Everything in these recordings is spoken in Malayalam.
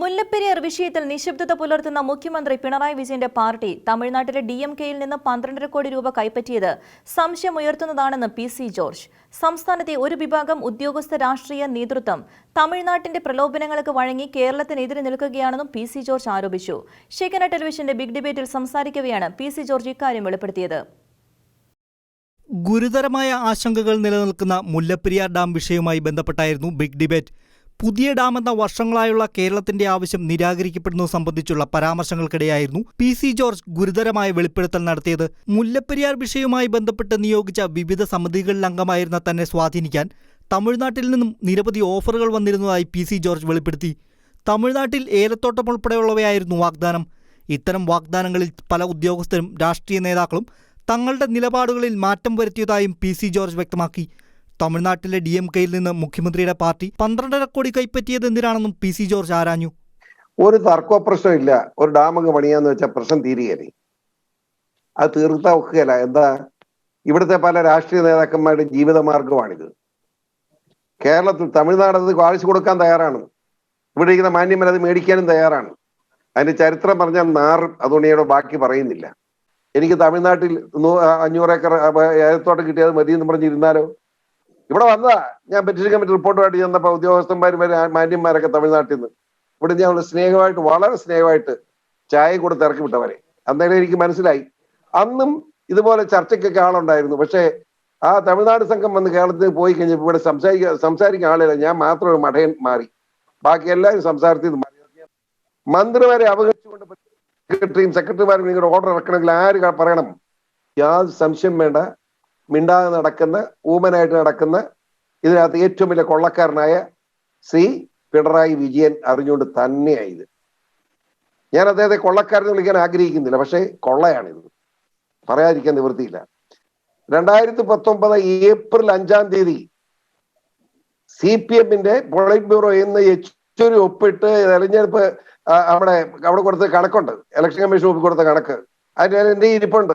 മുല്ലപ്പെരിയാർ വിഷയത്തിൽ നിശബ്ദത പുലർത്തുന്ന മുഖ്യമന്ത്രി പിണറായി വിജയന്റെ പാർട്ടി തമിഴ്നാട്ടിലെ ഡി എം കെയിൽ നിന്ന് പന്ത്രണ്ടര കോടി രൂപ കൈപ്പറ്റിയത് സംശയമുയർത്തുന്നതാണെന്ന് പി സി ജോർജ്. സംസ്ഥാനത്തെ ഒരു വിഭാഗം ഉദ്യോഗസ്ഥ രാഷ്ട്രീയ നേതൃത്വം തമിഴ്നാട്ടിന്റെ പ്രലോഭനങ്ങൾക്ക് വഴങ്ങി കേരളത്തിനെതിരെ നിൽക്കുകയാണെന്നും പി സി ജോർജ് ആരോപിച്ചു. ശേഖന ടെലിവിഷന്റെ ബിഗ് ഡിബേറ്റിൽ സംസാരിക്കവെയാണ് പി സി ജോർജ് ഇക്കാര്യം വെളിപ്പെടുത്തിയത്. ഗുരുതരമായ ആശങ്കകൾ നിലനിൽക്കുന്ന മുല്ലപ്പെരിയാർ ഡാം വിഷയവുമായി ബന്ധപ്പെട്ടായിരുന്നു ബിഗ് ഡിബേറ്റ്. പുതിയ ഡാം എന്ന വർഷങ്ങളായുള്ള കേരളത്തിന്റെ ആവശ്യം നിരാകരിക്കപ്പെടുന്നത് സംബന്ധിച്ചുള്ള പരാമർശങ്ങൾക്കിടെയായിരുന്നു പി സി ജോർജ് ഗുരുതരമായ വെളിപ്പെടുത്തൽ നടത്തിയത്. മുല്ലപ്പെരിയാർ വിഷയവുമായി ബന്ധപ്പെട്ട് നിയോഗിച്ച വിവിധ സമിതികളിൽ അംഗമായിരുന്ന തന്നെ സ്വാധീനിക്കാൻ തമിഴ്നാട്ടിൽ നിന്നും നിരവധി ഓഫറുകൾ വന്നിരുന്നതായി പി സി ജോർജ് വെളിപ്പെടുത്തി. തമിഴ്നാട്ടിൽ ഏലത്തോട്ടം ഉൾപ്പെടെയുള്ളവയായിരുന്നു വാഗ്ദാനം. ഇത്തരം വാഗ്ദാനങ്ങളിൽ പല ഉദ്യോഗസ്ഥരും രാഷ്ട്രീയ നേതാക്കളും തങ്ങളുടെ നിലപാടുകളിൽ മാറ്റം വരുത്തിയതായും പി സി ജോർജ് വ്യക്തമാക്കി. തമിഴ്നാട്ടിലെ ഡി എം കെയിൽ നിന്ന് മുഖ്യമന്ത്രിയുടെ പാർട്ടി പന്ത്രണ്ടര കോടി കൈപ്പറ്റിയത് എന്തിനാണെന്നും പി സി ജോർജ് ആരാഞ്ഞു? ഒരു തർക്കോ പ്രശ്നം ഇല്ല ഒരു ഡാം അങ്ങ് പണിയാന്ന് വെച്ചാൽ പ്രശ്നം തീരുകയല്ലേ. അത് തീർത്താ ഒക്കുകയല്ല. എന്താ? ഇവിടുത്തെ പല രാഷ്ട്രീയ നേതാക്കന്മാരുടെ ജീവിതമാർഗമാണിത്. കേരളത്തിൽ തമിഴ്നാട് അത് കാഴ്ച കൊടുക്കാൻ തയ്യാറാണ്. ഇവിടെ ഇരിക്കുന്ന മാന്യന്മാർ അത് മേടിക്കാനും തയ്യാറാണ്. അതിന്റെ ചരിത്രം പറഞ്ഞാൽ നാറും അതുകൊണ്ട് ബാക്കി പറയുന്നില്ല. എനിക്ക് തമിഴ്നാട്ടിൽ അഞ്ഞൂറ് ഏക്കർ ഏലത്തോട്ടം കിട്ടിയത് മതി എന്ന് പറഞ്ഞിരുന്നാലോ ഇവിടെ വന്നതാ. ഞാൻ പെറ്റിഷൻ കമ്മിറ്റി റിപ്പോർട്ടുമായിട്ട് ചെന്നപ്പോ ഉദ്യോഗസ്ഥന്മാരും വരെ മാന്യന്മാരൊക്കെ തമിഴ്നാട്ടിൽ നിന്ന്. ഇവിടെ ഞാൻ സ്നേഹമായിട്ട് വളരെ സ്നേഹമായിട്ട് ചായ കൊടുത്ത് ഇറക്കി വിട്ടവരെ. അന്നേരം എനിക്ക് മനസ്സിലായി. അന്നും ഇതുപോലെ ചർച്ചയ്ക്കൊക്കെ ആളുണ്ടായിരുന്നു. പക്ഷേ ആ തമിഴ്നാട് സംഘം വന്ന് കേരളത്തിൽ പോയി കഴിഞ്ഞപ്പോൾ ഇവിടെ സംസാരിക്കാൻ സംസാരിക്കാൻ ആളില്ല. ഞാൻ മാത്രം ഒരു മഠയൻ മാറി. ബാക്കി എല്ലാവരും സംസാരത്തിൽ മാറി. മന്ത്രിമാരെ അവഗണിച്ചുകൊണ്ട് സെക്രട്ടറിയും സെക്രട്ടറിമാരും നിങ്ങളുടെ ഓർഡർ ഇറക്കണമെങ്കിൽ ആര് പറയണം? യാതൊരു സംശയം വേണ്ട. മിണ്ടാതെ നടക്കുന്ന ഊമനായിട്ട് നടക്കുന്ന ഇതിനകത്ത് ഏറ്റവും വലിയ കൊള്ളക്കാരനായ ശ്രീ പിണറായി വിജയൻ അറിഞ്ഞുകൊണ്ട് തന്നെയായത്. ഞാൻ അദ്ദേഹത്തെ കൊള്ളക്കാരെന്ന് വിളിക്കാൻ ആഗ്രഹിക്കുന്നില്ല പക്ഷേ കൊള്ളയാണിത്. പറയാതിരിക്കാൻ നിവൃത്തിയില്ല. രണ്ടായിരത്തി പത്തൊമ്പത് ഏപ്രിൽ അഞ്ചാം തീയതി സി പി എമ്മിന്റെ പൊളിറ്റ് ബ്യൂറോ എന്ന് യെച്ചൂരി ഒപ്പിട്ട് തെരഞ്ഞെടുപ്പ് അവിടെ അവിടെ കൊടുത്ത കണക്കുണ്ട്. ഇലക്ഷൻ കമ്മീഷൻ ഒപ്പി കൊടുത്ത കണക്ക് അതിന് എന്റെ ഇരിപ്പുണ്ട്.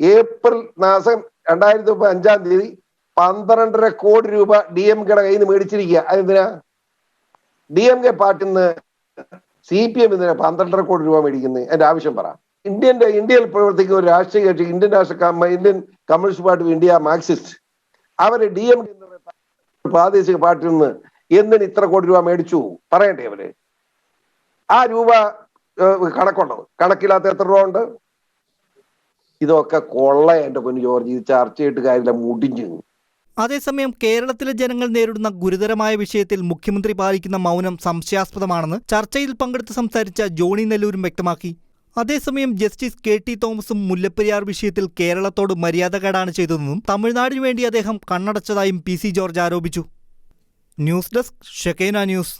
ഏപ്രിൽ മാസം രണ്ടായിരത്തി മുപ്പത് അഞ്ചാം തീയതി പന്ത്രണ്ടര കോടി രൂപ ഡി എം കെയുടെ കയ്യിൽ നിന്ന് മേടിച്ചിരിക്കുക അതെന്തിനാ? ഡി എം കെ പാർട്ടിയിൽ നിന്ന് സി പി എം എന്തിനാ പന്ത്രണ്ടര കോടി രൂപ മേടിക്കുന്നത് എന്റെ ആവശ്യം പറ. ഇന്ത്യന്റെ ഇന്ത്യയിൽ പ്രവർത്തിക്കുന്ന ഒരു രാഷ്ട്രീയ കക്ഷി ഇന്ത്യൻ രാഷ്ട്രീയ Indian communist party India marxist അവർ ഡി എം കെ പ്രാദേശിക പാർട്ടിയിൽ നിന്ന് എന്തിന് ഇത്ര കോടി രൂപ മേടിച്ചു? പറയണ്ടേ അവർ? ആ രൂപ കണക്കുണ്ടോ? കണക്കില്ലാത്ത എത്ര രൂപ ഉണ്ട്? ഇതൊക്കെ കൊള്ള എന്റെ പൊന്നു ജോർജ്. ഇത് ചെയ്തിട്ട് കാര്യമില്ല മുടിഞ്ഞു അതേസമയം കേരളത്തിലെ ജനങ്ങൾ നേരിടുന്ന ഗുരുതരമായ വിഷയത്തിൽ മുഖ്യമന്ത്രി പാലിക്കുന്ന മൗനം സംശയാസ്പദമാണെന്ന് ചർച്ചയിൽ പങ്കെടുത്ത് സംസാരിച്ച ജോണി നെല്ലൂരും വ്യക്തമാക്കി. അതേസമയം ജസ്റ്റിസ് കെ ടി തോമസും മുല്ലപ്പെരിയാർ വിഷയത്തിൽ കേരളത്തോട് മര്യാദകേടാണ് ചെയ്തതെന്നും തമിഴ്നാടിനു വേണ്ടി അദ്ദേഹം കണ്ണടച്ചതായും പി സി ജോർജ് ആരോപിച്ചു. News desk Shekinah news.